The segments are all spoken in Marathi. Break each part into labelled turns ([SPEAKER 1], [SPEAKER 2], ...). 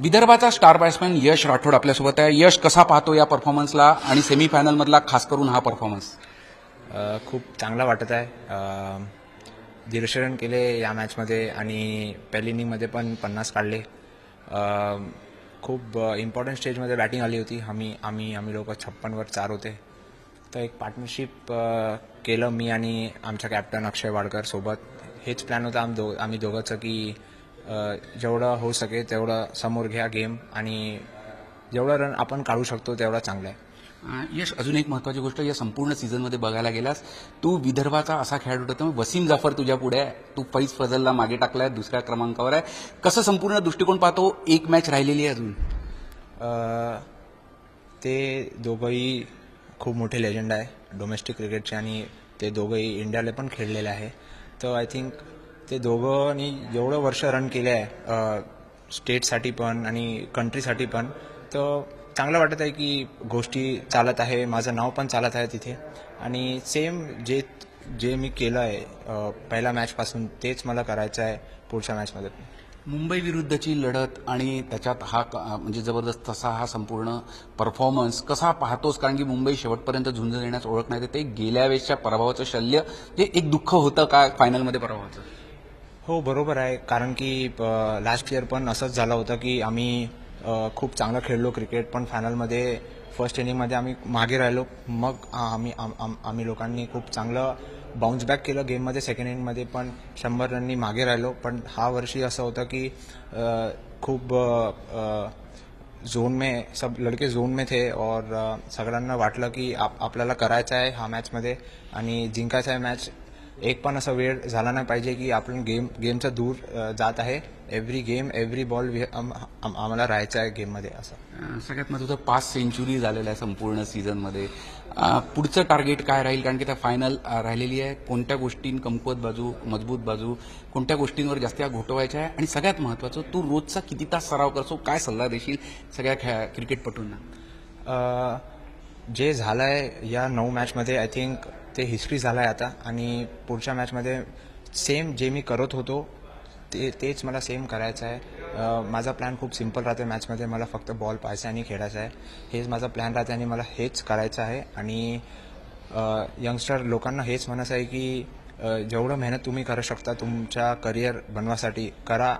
[SPEAKER 1] विदर्भाचा स्टार बॅट्समॅन यश राठोड आपल्यासोबत आहे. यश कसा पाहतो या परफॉर्मन्सला आणि सेमीफायनलमधला खास करून हा परफॉर्मन्स?
[SPEAKER 2] खूप चांगला वाटत आहे. दीडशे रन केले या मॅचमध्ये आणि पहिली इनिंगमध्ये पण पन्नास काढले. खूप इम्पॉर्टंट स्टेजमध्ये बॅटिंग आली होती. आम्ही आम्ही आम्ही लोक छप्पनवर चार होते. तर एक पार्टनरशिप केलं मी आणि आमचा कॅप्टन अक्षय वाडकर सोबत. हेच प्लॅन होता आम दो आम्ही दोघंचं की जेवढं होऊ शके तेवढं समोर घ्या गेम आणि जेवढं रन आपण काढू शकतो तेवढं चांगलं आहे.
[SPEAKER 1] यश अजून एक महत्वाची गोष्ट या संपूर्ण सीझनमध्ये बघायला गेलास तू विदर्भाचा असा खेळाडू होता वसीम जाफर तुझ्या पुढे आहे. तू फैज फजलला मागे टाकलाय दुसऱ्या क्रमांकावर आहे. कसं संपूर्ण दृष्टिकोन पाहतो एक मॅच राहिलेली आहे अजून?
[SPEAKER 2] ते दोघंही खूप मोठे लेजंड आहे डोमेस्टिक क्रिकेटचे आणि ते दोघंही इंडियाला पण खेळलेले आहे. तर आय थिंक ते दोघांनी एवढं वर्ष रन केलं आहे स्टेटसाठी पण आणि कंट्रीसाठी पण. तर चांगलं वाटत आहे की गोष्टी चालत आहे माझं नाव पण चालत आहे तिथे. आणि सेम जे जे मी केलं आहे पहिल्या मॅचपासून तेच मला करायचं आहे पुढच्या मॅचमध्ये
[SPEAKER 1] मुंबई विरुद्धची लढत आणि त्याच्यात हा म्हणजे जबरदस्त असा हा संपूर्ण परफॉर्मन्स कसा पाहतोस? कारण की मुंबई शेवटपर्यंत झुंज देण्यास ओळख नाही ते गेल्या वेळेसच्या पराभवाचं शल्य ते एक दुःख होतं का फायनलमध्ये पराभवाचं?
[SPEAKER 2] हो बरोबर आहे. कारण की लास्ट इयर पण असंच झालं होतं की आम्ही खूप चांगलं खेळलो क्रिकेट पण फायनलमध्ये फर्स्ट इनिंगमध्ये आम्ही मागे राहिलो. मग आम्ही आम- आम- आम्ही लोकांनी खूप चांगलं बाउन्स बॅक केलं गेममध्ये सेकंड इनिंगमध्ये पण शंभर रननी मागे राहिलो. पण हा वर्षी असं होतं की खूप झोन में सब लड़के झोन में थे और सगळ्यांना वाटलं की आप आपल्याला करायचं आहे हा मॅचमध्ये आणि जिंकायचा आहे मॅच एक पण असा वेळ झाला नाही पाहिजे की आपण गेम गेमचा दूर जात आहे. एव्हरी गेम एव्हरी बॉल आम्हाला राहायचं आहे गेममध्ये असं.
[SPEAKER 1] सगळ्यात महत्वाचं पाच सेंचुरी झालेल्या आहे संपूर्ण सीझनमध्ये पुढचं टार्गेट काय राहील? कारण की त्या फायनल राहिलेली आहे. कोणत्या गोष्टी कमकुवत बाजू मजबूत बाजू कोणत्या गोष्टींवर जास्त घोटवायच्या आहे? आणि सगळ्यात महत्वाचं तू रोजचा किती तास सराव करतो? काय सल्ला देशील सगळ्या खेळा क्रिकेटपटूंना
[SPEAKER 2] जे झालं आहे या नऊ मॅचमध्ये आय थिंक ते हिस्ट्री झाला आहे आता. आणि पुढच्या मॅचमध्ये सेम जे मी करत होतो ते तेच मला सेम करायचं आहे. माझा प्लॅन खूप सिंपल राहते मॅचमध्ये मला फक्त बॉल पाहायचा आणि खेळायचा आहे. हेच माझा प्लॅन राहते आणि मला हेच करायचं आहे. आणि यंगस्टर लोकांना हेच म्हणायचं आहे की जेवढं मेहनत तुम्ही करू शकता तुमच्या करिअर बनवासाठी करा.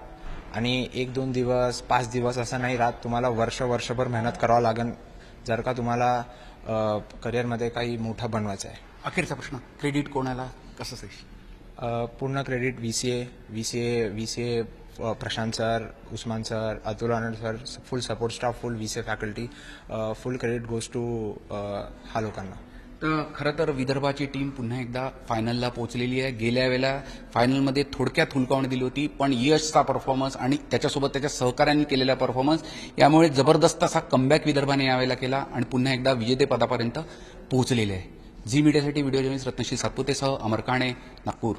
[SPEAKER 2] आणि एक दोन दिवस पाच दिवस असं नाही राहत. तुम्हाला वर्ष वर्षभर मेहनत करावं लागेल. जर का तुम्हाला करिअरमध्ये काही मोठं बनवायचं आहे.
[SPEAKER 1] अखेरचा प्रश्न क्रेडिट कोणाला कसं असेल
[SPEAKER 2] पूर्ण credit V C A V C A V C A Prashant sir Usman sir Atul Anand sir full support staff full V C A faculty full credit goes to हा लोकांना.
[SPEAKER 1] तर खरं तर विदर्भाची टीम पुन्हा एकदा फायनलला पोहोचलेली आहे. गेल्या वेळेला फायनलमध्ये थोडक्यात हुलकावणी दिली होती पण यशचा परफॉर्मन्स आणि त्याच्यासोबत त्याच्या सहकाऱ्यांनी केलेला परफॉर्मन्स यामुळे जबरदस्त असा कमबॅक विदर्भाने यावेळेला केला आणि पुन्हा एकदा विजेतेपदापर्यंत पोहोचलेले आहे. झी मीडियासाठी व्हिडिओ जर्नलिस्ट रत्नश्री सातपुतेसह अमर काणे नागपूर.